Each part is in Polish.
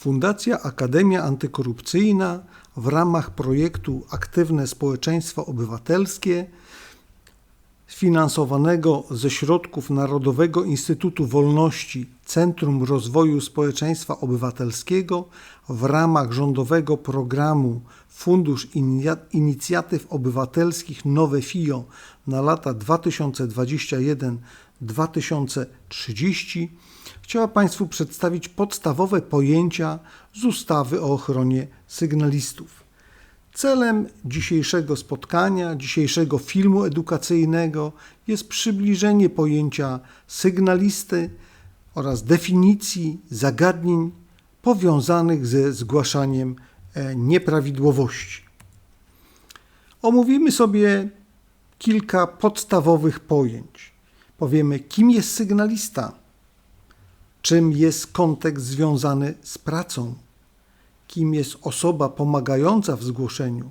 Fundacja Akademia Antykorupcyjna w ramach projektu Aktywne Społeczeństwo Obywatelskie finansowanego ze środków Narodowego Instytutu Wolności Centrum Rozwoju Społeczeństwa Obywatelskiego w ramach rządowego programu Fundusz Inicjatyw Obywatelskich Nowe FIO na lata 2021-2030 chciała Państwu przedstawić podstawowe pojęcia z ustawy o ochronie sygnalistów. Celem dzisiejszego spotkania, dzisiejszego filmu edukacyjnego jest przybliżenie pojęcia sygnalisty oraz definicji zagadnień powiązanych ze zgłaszaniem e, nieprawidłowości. Omówimy sobie kilka podstawowych pojęć. Powiemy, kim jest sygnalista, czym jest kontekst związany z pracą, kim jest osoba pomagająca w zgłoszeniu,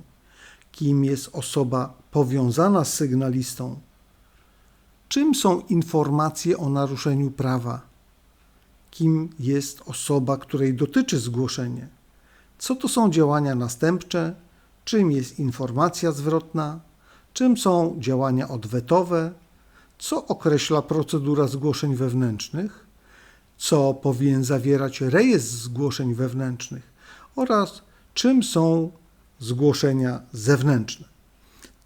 kim jest osoba powiązana z sygnalistą, czym są informacje o naruszeniu prawa, kim jest osoba, której dotyczy zgłoszenie, co to są działania następcze, czym jest informacja zwrotna, czym są działania odwetowe, co określa procedura zgłoszeń wewnętrznych, co powinien zawierać rejestr zgłoszeń wewnętrznych oraz czym są zgłoszenia zewnętrzne.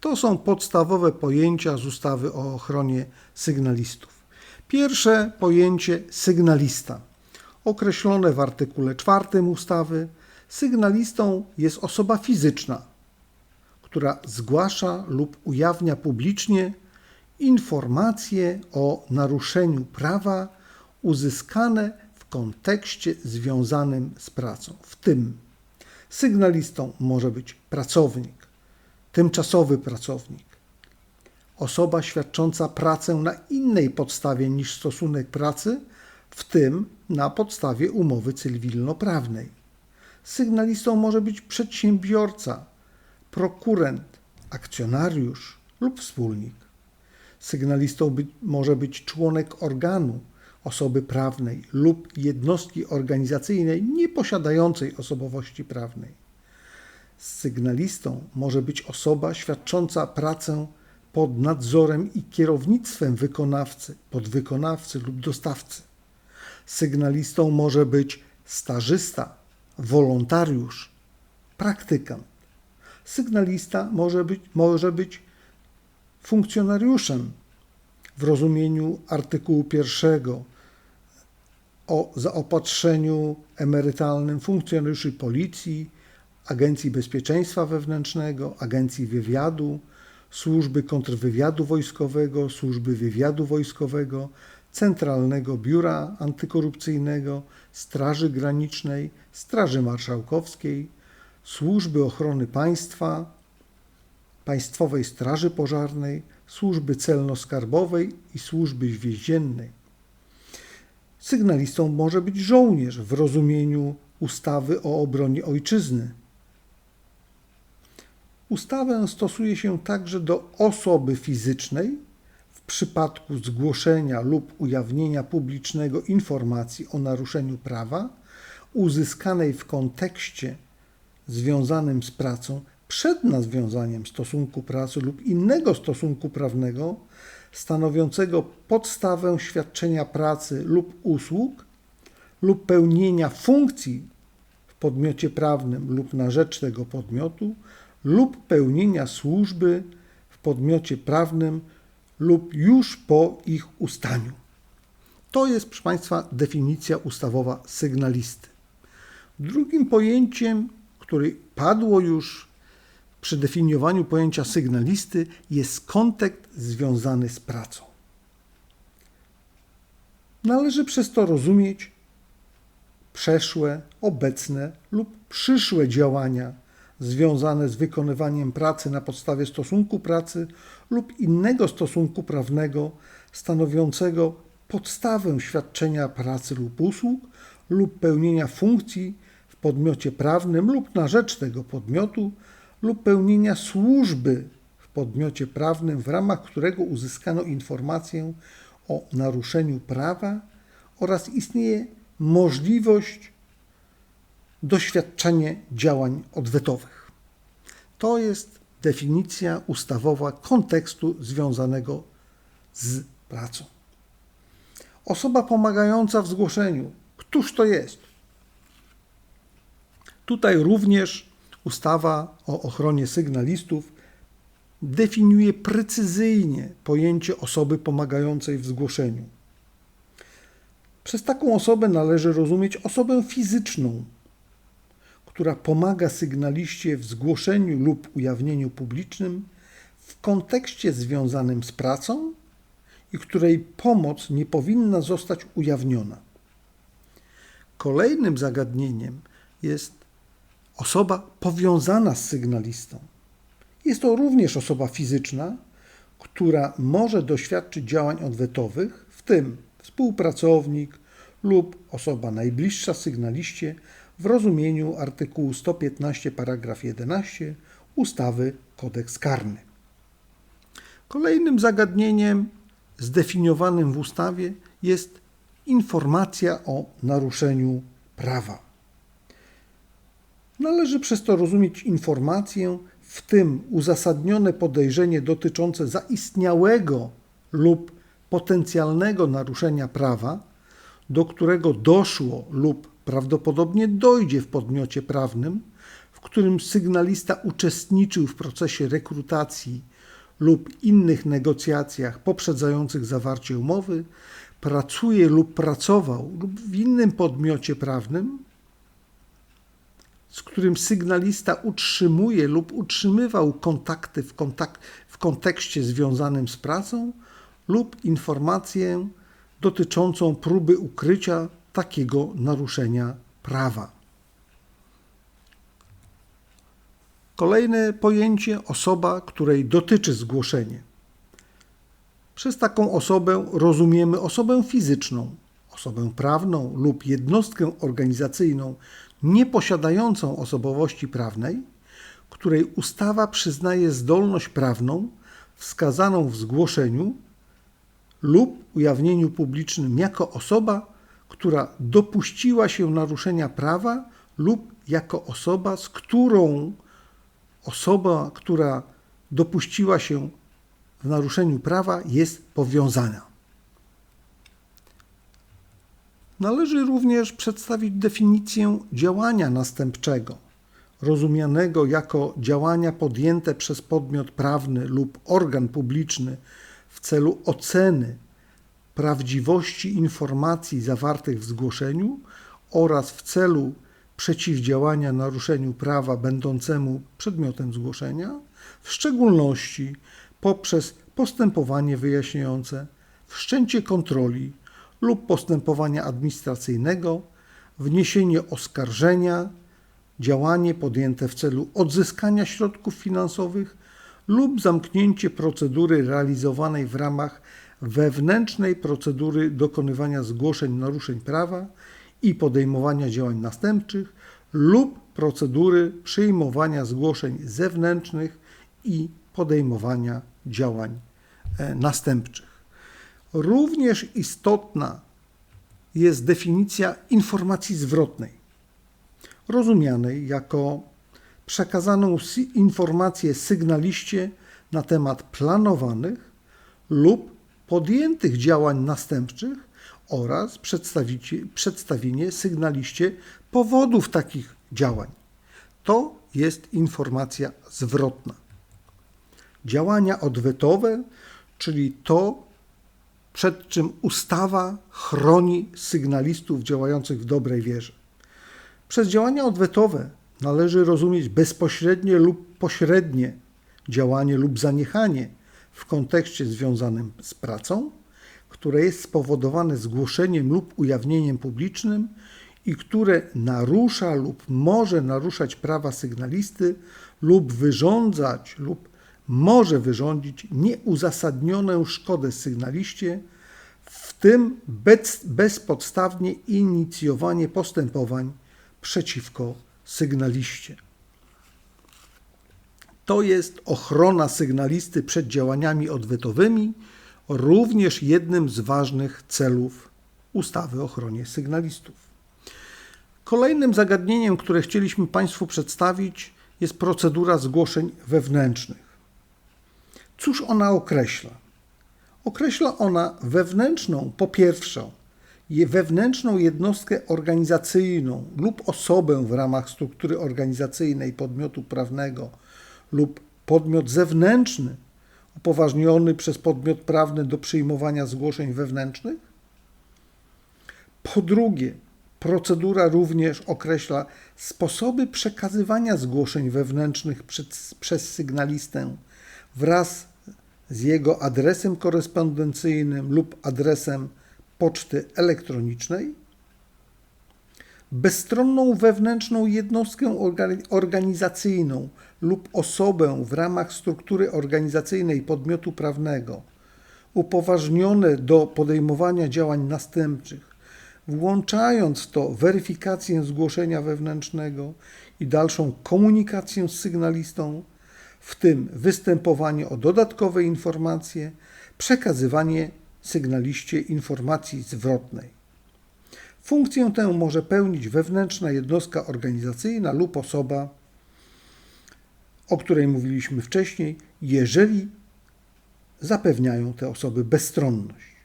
To są podstawowe pojęcia z ustawy o ochronie sygnalistów. Pierwsze pojęcie sygnalista. Określone w artykule 4 ustawy, sygnalistą jest osoba fizyczna, która zgłasza lub ujawnia publicznie informacje o naruszeniu prawa uzyskane w kontekście związanym z pracą. W tym sygnalistą może być pracownik, tymczasowy pracownik, osoba świadcząca pracę na innej podstawie niż stosunek pracy, w tym na podstawie umowy cywilnoprawnej. Sygnalistą może być przedsiębiorca, prokurent, akcjonariusz lub wspólnik. Sygnalistą by, może być członek organu, osoby prawnej lub jednostki organizacyjnej nieposiadającej osobowości prawnej. Sygnalistą może być osoba świadcząca pracę pod nadzorem i kierownictwem wykonawcy, podwykonawcy lub dostawcy. Sygnalistą może być stażysta, wolontariusz, praktykant. Sygnalista może być, może być funkcjonariuszem w rozumieniu artykułu pierwszego o zaopatrzeniu emerytalnym funkcjonariuszy policji, Agencji Bezpieczeństwa Wewnętrznego, Agencji Wywiadu, Służby Kontrwywiadu Wojskowego, Służby Wywiadu Wojskowego, Centralnego Biura Antykorupcyjnego, Straży Granicznej, Straży Marszałkowskiej, Służby Ochrony Państwa, Państwowej Straży Pożarnej, Służby Celno-Skarbowej i Służby Więziennej. Sygnalistą może być żołnierz w rozumieniu ustawy o obronie ojczyzny. Ustawę stosuje się także do osoby fizycznej w przypadku zgłoszenia lub ujawnienia publicznego informacji o naruszeniu prawa uzyskanej w kontekście związanym z pracą przed nawiązaniem stosunku pracy lub innego stosunku prawnego stanowiącego podstawę świadczenia pracy lub usług lub pełnienia funkcji w podmiocie prawnym lub na rzecz tego podmiotu lub pełnienia służby w podmiocie prawnym lub już po ich ustaniu. To jest, proszę Państwa, definicja ustawowa sygnalisty. Drugim pojęciem, który padło już przy definiowaniu pojęcia sygnalisty jest kontekst związany z pracą. Należy przez to rozumieć przeszłe, obecne lub przyszłe działania związane z wykonywaniem pracy na podstawie stosunku pracy lub innego stosunku prawnego stanowiącego podstawę świadczenia pracy lub usług lub pełnienia funkcji w podmiocie prawnym lub na rzecz tego podmiotu lub pełnienia służby w podmiocie prawnym, w ramach którego uzyskano informację o naruszeniu prawa oraz istnieje możliwość doświadczenie działań odwetowych. To jest definicja ustawowa kontekstu związanego z pracą. Osoba pomagająca w zgłoszeniu. Któż to jest? Tutaj również ustawa o ochronie sygnalistów definiuje precyzyjnie pojęcie osoby pomagającej w zgłoszeniu. Przez taką osobę należy rozumieć osobę fizyczną, która pomaga sygnaliście w zgłoszeniu lub ujawnieniu publicznym w kontekście związanym z pracą i której pomoc nie powinna zostać ujawniona. Kolejnym zagadnieniem jest osoba powiązana z sygnalistą. Jest to również osoba fizyczna, która może doświadczyć działań odwetowych, w tym współpracownik lub osoba najbliższa sygnaliście w rozumieniu artykułu 115 paragraf 11 ustawy Kodeks Karny. Kolejnym zagadnieniem zdefiniowanym w ustawie jest informacja o naruszeniu prawa. Należy przez to rozumieć informację, w tym uzasadnione podejrzenie dotyczące zaistniałego lub potencjalnego naruszenia prawa, do którego doszło lub prawdopodobnie dojdzie w podmiocie prawnym, w którym sygnalista uczestniczył w procesie rekrutacji lub innych negocjacjach poprzedzających zawarcie umowy, pracuje lub pracował lub w innym podmiocie prawnym, z którym sygnalista utrzymuje lub utrzymywał kontakty w, kontak w kontekście związanym z pracą lub informację dotyczącą próby ukrycia takiego naruszenia prawa. Kolejne pojęcie osoba, której dotyczy zgłoszenie. Przez taką osobę rozumiemy osobę fizyczną, osobę prawną lub jednostkę organizacyjną nieposiadającą osobowości prawnej, której ustawa przyznaje zdolność prawną wskazaną w zgłoszeniu lub ujawnieniu publicznym jako osoba, która dopuściła się naruszenia prawa lub jako osoba, z którą osoba, która dopuściła się w naruszeniu prawa, jest powiązana. Należy również przedstawić definicję działania następczego, rozumianego jako działania podjęte przez podmiot prawny lub organ publiczny w celu oceny prawdziwości informacji zawartych w zgłoszeniu oraz w celu przeciwdziałania naruszeniu prawa będącemu przedmiotem zgłoszenia, w szczególności poprzez postępowanie wyjaśniające, wszczęcie kontroli lub postępowania administracyjnego, wniesienie oskarżenia, działanie podjęte w celu odzyskania środków finansowych lub zamknięcie procedury realizowanej w ramach wewnętrznej procedury dokonywania zgłoszeń naruszeń prawa i podejmowania działań następczych lub procedury przyjmowania zgłoszeń zewnętrznych i podejmowania działań e, następczych. Również istotna jest definicja informacji zwrotnej, rozumianej jako przekazaną informację sygnaliście na temat planowanych lub podjętych działań następczych oraz przedstawienie sygnaliście powodów takich działań. To jest informacja zwrotna. Działania odwetowe, czyli to, przed czym ustawa chroni sygnalistów działających w dobrej wierze. Przez działania odwetowe należy rozumieć bezpośrednie lub pośrednie działanie lub zaniechanie w kontekście związanym z pracą, które jest spowodowane zgłoszeniem lub ujawnieniem publicznym i które narusza lub może naruszać prawa sygnalisty lub wyrządzać lub może wyrządzić nieuzasadnioną szkodę sygnaliście, w tym bez, bezpodstawnie inicjowanie postępowań przeciwko sygnaliście. To jest ochrona sygnalisty przed działaniami odwetowymi, również jednym z ważnych celów ustawy o ochronie sygnalistów. Kolejnym zagadnieniem, które chcieliśmy Państwu przedstawić, jest procedura zgłoszeń wewnętrznych. Cóż ona określa? Określa ona wewnętrzną, po pierwsze, wewnętrzną jednostkę organizacyjną lub osobę w ramach struktury organizacyjnej podmiotu prawnego lub podmiot zewnętrzny upoważniony przez podmiot prawny do przyjmowania zgłoszeń wewnętrznych. Po drugie, procedura również określa sposoby przekazywania zgłoszeń wewnętrznych przez, przez sygnalistę wraz z jego adresem korespondencyjnym lub adresem poczty elektronicznej. Bezstronną wewnętrzną jednostkę orga- organizacyjną lub osobę w ramach struktury organizacyjnej podmiotu prawnego upoważnione do podejmowania działań następczych, włączając w to weryfikację zgłoszenia wewnętrznego i dalszą komunikację z sygnalistą, w tym występowanie o dodatkowe informacje, przekazywanie sygnaliście informacji zwrotnej. Funkcję tę może pełnić wewnętrzna jednostka organizacyjna lub osoba, o której mówiliśmy wcześniej, jeżeli zapewniają te osoby bezstronność.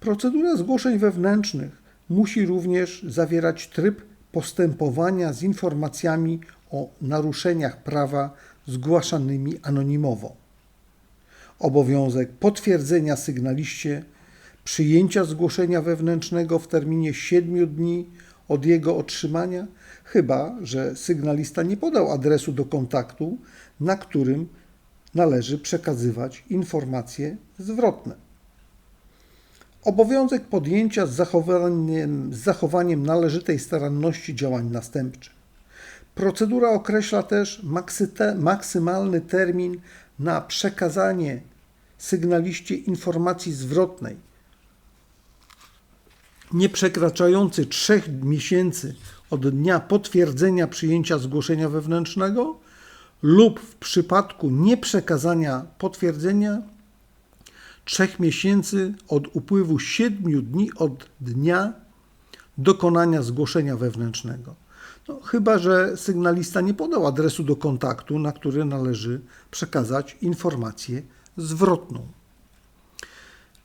Procedura zgłoszeń wewnętrznych musi również zawierać tryb postępowania z informacjami o naruszeniach prawa zgłaszanymi anonimowo. Obowiązek potwierdzenia sygnaliście przyjęcia zgłoszenia wewnętrznego w terminie 7 dni od jego otrzymania, chyba że sygnalista nie podał adresu do kontaktu, na którym należy przekazywać informacje zwrotne. Obowiązek podjęcia z zachowaniem, z zachowaniem należytej staranności działań następczych. Procedura określa też maksymalny termin na przekazanie sygnaliście informacji zwrotnej, nie przekraczający 3 miesięcy od dnia potwierdzenia przyjęcia zgłoszenia wewnętrznego lub w przypadku nieprzekazania potwierdzenia 3 miesięcy od upływu 7 dni od dnia dokonania zgłoszenia wewnętrznego. No, chyba, że sygnalista nie podał adresu do kontaktu, na który należy przekazać informację zwrotną.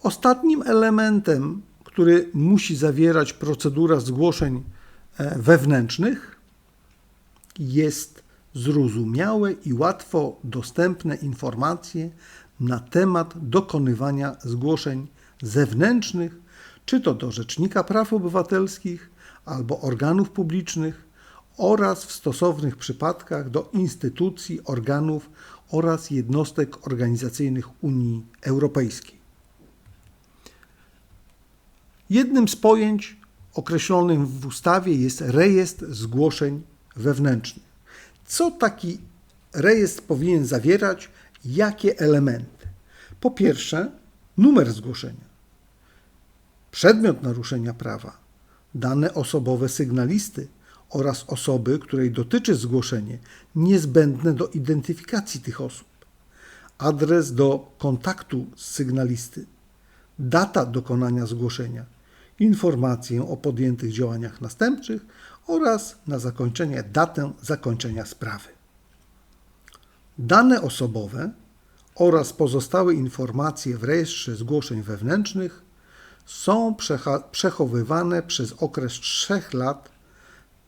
Ostatnim elementem, który musi zawierać procedura zgłoszeń e, wewnętrznych, jest zrozumiałe i łatwo dostępne informacje na temat dokonywania zgłoszeń zewnętrznych, czy to do Rzecznika Praw Obywatelskich albo organów publicznych, oraz w stosownych przypadkach do instytucji, organów oraz jednostek organizacyjnych Unii Europejskiej. Jednym z pojęć określonym w ustawie jest rejestr zgłoszeń wewnętrznych. Co taki rejestr powinien zawierać? Jakie elementy? Po pierwsze, numer zgłoszenia, przedmiot naruszenia prawa, dane osobowe sygnalisty oraz osoby, której dotyczy zgłoszenie, niezbędne do identyfikacji tych osób, adres do kontaktu z sygnalisty, data dokonania zgłoszenia, informację o podjętych działaniach następczych oraz na zakończenie datę zakończenia sprawy. Dane osobowe oraz pozostałe informacje w rejestrze zgłoszeń wewnętrznych są przechowywane przez okres 3 lat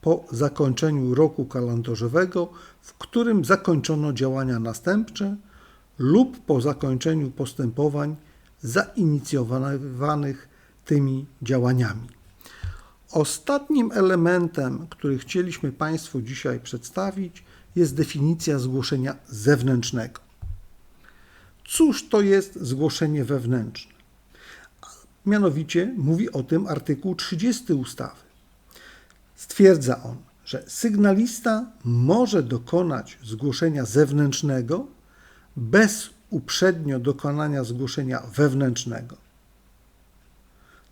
po zakończeniu roku kalendarzowego, w którym zakończono działania następcze lub po zakończeniu postępowań zainicjowanych tymi działaniami. Ostatnim elementem, który chcieliśmy Państwu dzisiaj przedstawić, jest definicja zgłoszenia zewnętrznego. Cóż to jest zgłoszenie wewnętrzne? Mianowicie mówi o tym artykuł 30 ustawy. Stwierdza on, że sygnalista może dokonać zgłoszenia zewnętrznego bez uprzednio dokonania zgłoszenia wewnętrznego.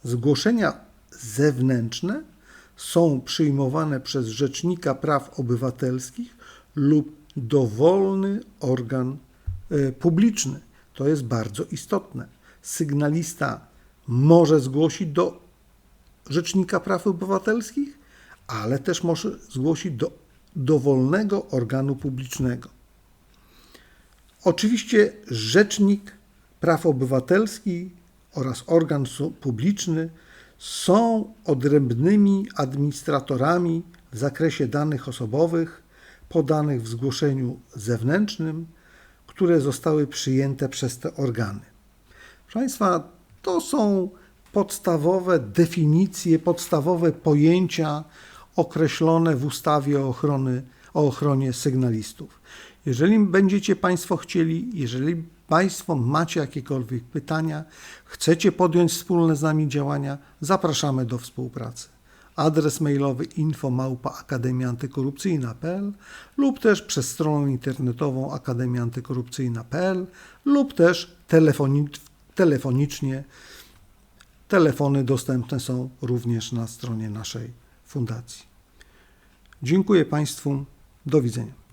Zgłoszenia zewnętrzne są przyjmowane przez Rzecznika Praw Obywatelskich lub dowolny organ y, publiczny. To jest bardzo istotne. Sygnalista może zgłosić do Rzecznika Praw Obywatelskich, ale też może zgłosić do dowolnego organu publicznego. Oczywiście Rzecznik Praw Obywatelskich oraz organ publiczny są odrębnymi administratorami w zakresie danych osobowych podanych w zgłoszeniu zewnętrznym, które zostały przyjęte przez te organy. Proszę Państwa, to są podstawowe definicje, podstawowe pojęcia określone w ustawie o, ochrony, o ochronie sygnalistów. Jeżeli będziecie Państwo chcieli, jeżeli Państwo macie jakiekolwiek pytania, chcecie podjąć wspólne z nami zapraszamy do współpracy. Adres mailowy info@akademiaantykorupcyjna.pl lub też przez stronę internetową akademiaantykorupcyjna.pl lub też telefoni- telefonicznie. Telefony dostępne są również na stronie naszej fundacji. Dziękuję Państwu. Do widzenia.